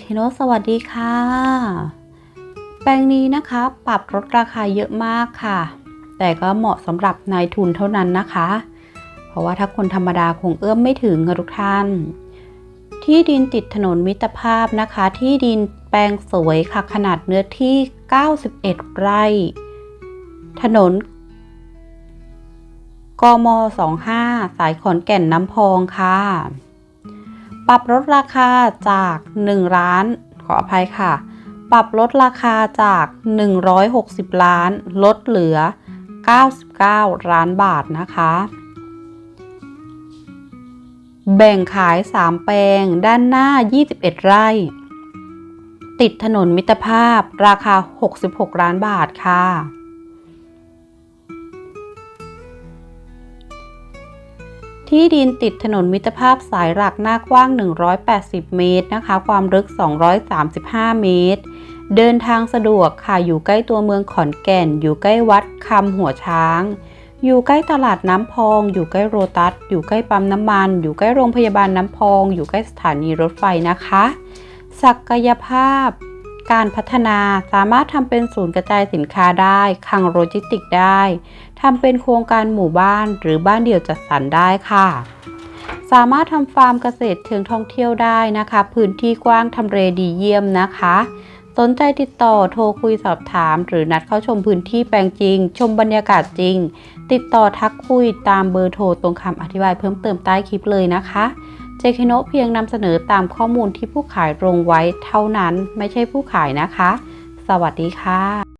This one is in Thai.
เคโนสวัสดีค่ะ แปลงนี้นะคะปรับลดราคาเยอะมากค่ะ แต่ก็เหมาะสำหรับนายทุนเท่านั้นนะคะ เพราะว่าถ้าคนธรรมดาคงเอื้อมไม่ถึงค่ะทุกท่าน ที่ดินติดถนนมิตรภาพนะคะ ที่ดินแปลงสวยค่ะขนาดเนื้อที่ 91 ไร่ ถนนกม 25 สายขอนแก่นน้ำพองค่ะ ปรับลดราคาจาก1ล้านขออภัยค่ะ ปรับลดราคาจาก 160 ล้าน ลดเหลือ 99 ล้านบาทนะคะ แบ่งขาย 3 แปลงด้านหน้า 21 ไร่ ติดถนนมิตรภาพราคา 66 ล้านบาทค่ะ ที่ดินติดถนนมิตรภาพสายหลักหน้ากว้าง 180 เมตรนะคะ ความลึก 235 เมตร เดินทางสะดวกค่ะ อยู่ใกล้ตัวเมืองขอนแก่น อยู่ใกล้วัดคำหัวช้าง อยู่ใกล้ตลาดน้ำพอง อยู่ใกล้โรตัส อยู่ใกล้ปั๊มน้ำมัน อยู่ใกล้โรงพยาบาลน้ำพอง อยู่ใกล้สถานีรถไฟนะคะ ศักยภาพ การพัฒนาสามารถทำเป็นศูนย์กระจายสินค้าได้คลังโลจิสติกได้ ทำเป็นโครงการหมู่บ้านหรือบ้านเดี่ยวจัดสรรได้ค่ะ สามารถทำฟาร์มเกษตรเชิงท่องเที่ยวได้นะคะ พื้นที่กว้างทำเลดีเยี่ยมนะคะ สนใจติดต่อโทรคุยสอบถาม หรือนัดเข้าชมพื้นที่แปลงจริง ชมบรรยากาศจริง ติดต่อทักคุยตามเบอร์โทรตรงคำอธิบายเพิ่มเติมใต้คลิปเลยนะคะเจคโนเพียงนำเสนอตามข้อมูลที่ผู้ขายลงไว้เท่านั้นไม่ใช่ผู้ขายนะคะ สวัสดีค่ะ